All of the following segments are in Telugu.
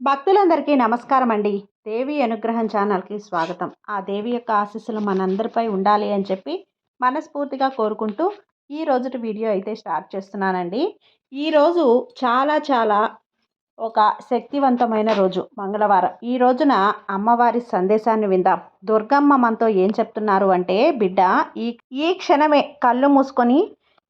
భక్తులందరికీ నమస్కారం అండి దేవి అనుగ్రహం ఛానల్కి స్వాగతం. ఆ దేవి యొక్క ఆశీస్సులు మనందరిపై ఉండాలి అని చెప్పి మనస్ఫూర్తిగా కోరుకుంటూ ఈ రోజుటి వీడియో అయితే స్టార్ట్ చేస్తున్నానండి. ఈరోజు చాలా చాలా ఒక శక్తివంతమైన రోజు మంగళవారం. ఈ రోజున అమ్మవారి సందేశాన్ని విందాం. దుర్గమ్మ మనతో ఏం చెప్తున్నారు అంటే బిడ్డ ఈ ఈ క్షణమే కళ్ళు మూసుకొని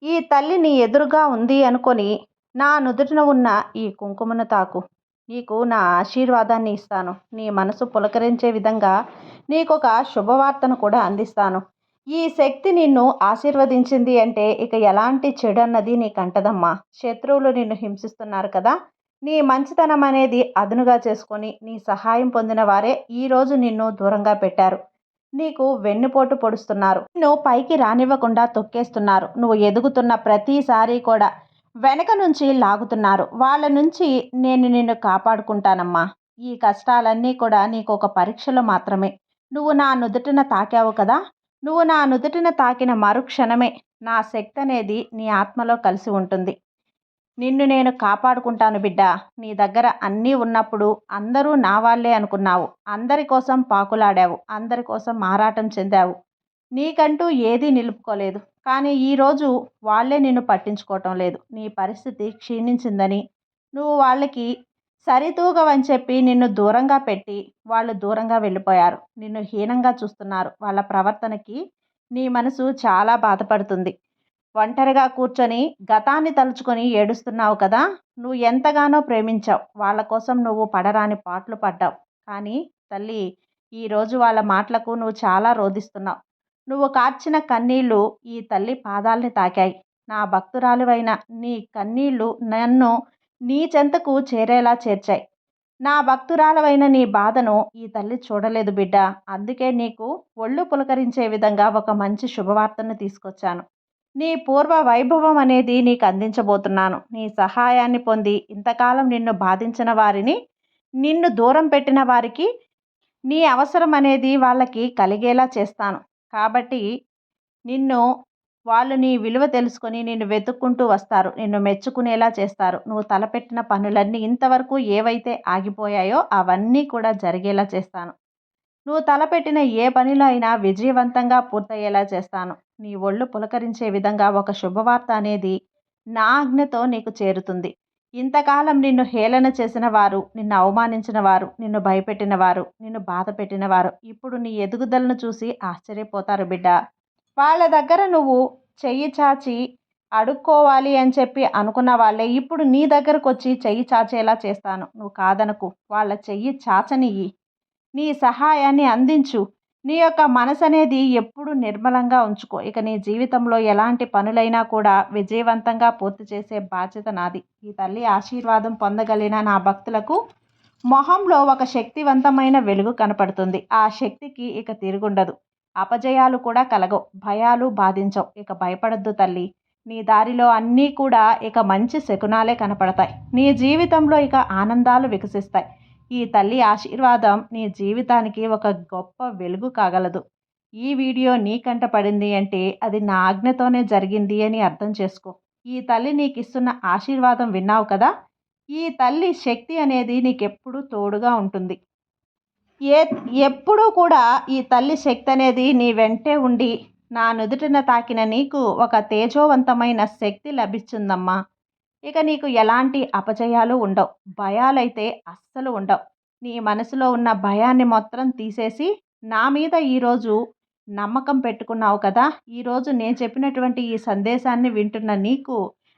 ఈ తల్లిని ఎదురుగా ఉంది అనుకొని నా నుదుటిన ఉన్న ఈ కుంకుమను తాకు. నీకు నా ఆశీర్వాదాన్ని ఇస్తాను. నీ మనసు పులకరించే విధంగా నీకు ఒక శుభవార్తను కూడా అందిస్తాను. ఈ శక్తి నిన్ను ఆశీర్వదించింది అంటే ఇక ఎలాంటి చెడు అన్నది నీకు అంటదమ్మా శత్రువులు నిన్ను హింసిస్తున్నారు కదా. నీ మంచితనం అనేది అదునుగా చేసుకొని నీ సహాయం పొందిన వారే ఈరోజు నిన్ను దూరంగా పెట్టారు. నీకు వెన్నుపోటు పొడుస్తున్నారు. నిన్ను పైకి రానివ్వకుండా తొక్కేస్తున్నారు. నువ్వు ఎదుగుతున్న ప్రతిసారి కూడా వెనక నుంచి లాగుతున్నారు. వాళ్ళ నుంచి నేను నిన్ను కాపాడుకుంటానమ్మా. ఈ కష్టాలన్నీ కూడా నీకు ఒక పరీక్షలు మాత్రమే. నువ్వు నా నుదుటిన తాకావు కదా? నువ్వు నా నుదుటిన తాకిన మరుక్షణమే నా శక్తి అనేది నీ ఆత్మలో కలిసి ఉంటుంది. నిన్ను నేను కాపాడుకుంటాను బిడ్డ. నీ దగ్గర అన్నీ ఉన్నప్పుడు అందరూ నా వాళ్ళే అనుకున్నావు. అందరి కోసం పాకులాడావు. అందరి కోసం మారాటం చెందావు. నీకంటూ ఏదీ నిలుపుకోలేదు. కానీ ఈరోజు వాళ్ళే నిన్ను పట్టించుకోవటం లేదు. నీ పరిస్థితి క్షీణించిందని. నువ్వు వాళ్ళకి సరితూగవని చెప్పి నిన్ను దూరంగా పెట్టి వాళ్ళు దూరంగా వెళ్ళిపోయారు. నిన్ను హీనంగా చూస్తున్నారు. వాళ్ళ ప్రవర్తనకి నీ మనసు చాలా బాధపడుతుంది. ఒంటరిగా కూర్చొని గతాన్ని తలుచుకొని ఏడుస్తున్నావు కదా? నువ్వు ఎంతగానో ప్రేమించావు. వాళ్ళ కోసం నువ్వు పడరాని పాటలు పడ్డావు. కానీ తల్లి ఈరోజు వాళ్ళ మాటలకు నువ్వు చాలా రోధిస్తున్నావు. నువ్వు కార్చిన కన్నీళ్ళు ఈ తల్లి పాదాల్ని తాకాయి. నా భక్తురాలువైన నీ కన్నీళ్ళు నన్ను నీ చెంతకు చేరేలా చేర్చాయి. నా భక్తురాలవైన నీ బాధను ఈ తల్లి చూడలేదు బిడ్డ. అందుకే నీకు ఒళ్ళు పులకరించే విధంగా ఒక మంచి శుభవార్తను తీసుకొచ్చాను. నీ పూర్వ వైభవం అనేది నీకు అందించబోతున్నాను. నీ సహాయాన్ని పొంది ఇంతకాలం నిన్ను బాధించిన వారిని నిన్ను దూరం పెట్టిన వారికి నీ అవసరం అనేది వాళ్ళకి కలిగేలా చేస్తాను. కాబట్టి నిన్ను వాళ్ళు నీ విలువ తెలుసుకొని నిన్ను వెతుక్కుంటూ వస్తారు. నిన్ను మెచ్చుకునేలా చేస్తారు. నువ్వు తలపెట్టిన పనులన్నీ ఇంతవరకు ఏవైతే ఆగిపోయాయో అవన్నీ కూడా జరిగేలా చేస్తాను. నువ్వు తలపెట్టిన ఏ పనిలో అయినా విజయవంతంగా పూర్తయ్యేలా చేస్తాను. నీ ఒళ్ళు పులకరించే విధంగా ఒక శుభవార్త అనేది నా ఆజ్ఞతో నీకు చేరుతుంది. ఇంతకాలం నిన్ను హేళన చేసిన వారు నిన్ను అవమానించిన వారు నిన్ను భయపెట్టిన వారు నిన్ను బాధ పెట్టిన వారు ఇప్పుడు నీ ఎదుగుదలను చూసి ఆశ్చర్యపోతారు బిడ్డ. వాళ్ళ దగ్గర నువ్వు చెయ్యి చాచి అడుక్కోవాలి అని చెప్పి అనుకున్న వాళ్ళే ఇప్పుడు నీ దగ్గరకు వచ్చి చెయ్యి చాచేలా చేస్తాను. నువ్వు కాదనకు. వాళ్ళ చెయ్యి చాచనియ్యి. నీ సహాయాన్ని అందించు. నీ యొక్క మనసు అనేది ఎప్పుడు నిర్మలంగా ఉంచుకో. ఇక నీ జీవితంలో ఎలాంటి పనులైనా కూడా విజయవంతంగా పూర్తి చేసే బాధ్యత నాది. ఈ తల్లి ఆశీర్వాదం పొందగలిగిన నా భక్తులకు మొహంలో ఒక శక్తివంతమైన వెలుగు కనపడుతుంది. ఆ శక్తికి ఇక తిరుగుండదు. అపజయాలు కూడా కలగవు. భయాలు బాధించవు. ఇక భయపడద్దు తల్లి. నీ దారిలో అన్నీ కూడా ఇక మంచి శకునాలే కనపడతాయి. నీ జీవితంలో ఇక ఆనందాలు వికసిస్తాయి. ఈ తల్లి ఆశీర్వాదం నీ జీవితానికి ఒక గొప్ప వెలుగు కాగలదు. ఈ వీడియో నీకంట పడింది అంటే అది నా ఆజ్ఞతోనే జరిగింది అని అర్థం చేసుకో. ఈ తల్లి నీకు ఇస్తున్న ఆశీర్వాదం విన్నావు కదా? ఈ తల్లి శక్తి అనేది నీకెప్పుడు తోడుగా ఉంటుంది. ఏ ఎప్పుడూ కూడా ఈ తల్లి శక్తి అనేది నీ వెంటే ఉండి నా నుదుటిన తాకిన నీకు ఒక తేజోవంతమైన శక్తి లభిస్తుందమ్మా. ఇక నీకు ఎలాంటి అపజయాలు ఉండవు. భయాలైతే అస్సలు ఉండవు. నీ మనసులో ఉన్న భయాన్ని మొత్తం తీసేసి నా మీద ఈరోజు నమ్మకం పెట్టుకున్నావు కదా! ఈరోజు నేను చెప్పినటువంటి ఈ సందేశాన్ని వింటున్న నీకు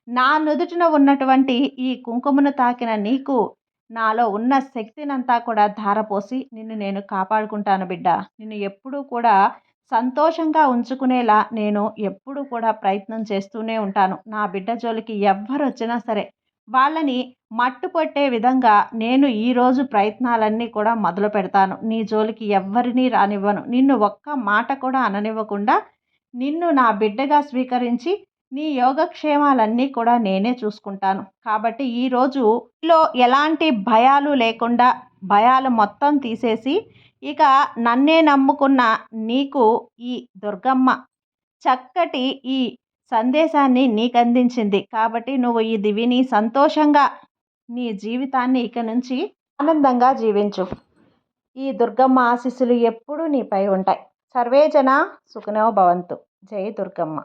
నా నుదుటిన ఉన్నటువంటి ఈ కుంకుమను తాకిన నీకు నాలో ఉన్న శక్తినంతా కూడా ధారపోసి నిన్ను నేను కాపాడుకుంటాను బిడ్డ! నిన్ను ఎప్పుడూ కూడా సంతోషంగా ఉంచుకునేలా నేను ఎప్పుడు కూడా ప్రయత్నం చేస్తూనే ఉంటాను. నా బిడ్డ జోలికి ఎవ్వరు వచ్చినా సరే వాళ్ళని మట్టు పట్టే విధంగా నేను ఈరోజు ప్రయత్నాలన్నీ కూడా మొదలు పెడతాను. నీ జోలికి ఎవ్వరినీ రానివ్వను. నిన్ను ఒక్క మాట కూడా అననివ్వకుండా నిన్ను నా బిడ్డగా స్వీకరించి నీ యోగక్షేమాలన్నీ కూడా నేనే చూసుకుంటాను. కాబట్టి ఈరోజు లో ఎలాంటి భయాలు లేకుండా భయాలు మొత్తం తీసేసి ఇక నన్నే నమ్ముకున్న నీకు ఈ దుర్గమ్మ చక్కటి ఈ సందేశాన్ని నీకు అందించింది కాబట్టి నువ్వు ఇది విని సంతోషంగా నీ జీవితాన్ని ఇక నుంచి ఆనందంగా జీవించు. ఈ దుర్గమ్మ ఆశీస్సులు ఎప్పుడూ నీపై ఉంటాయి. సర్వేజన సుఖనో భవంతు. జై దుర్గమ్మ.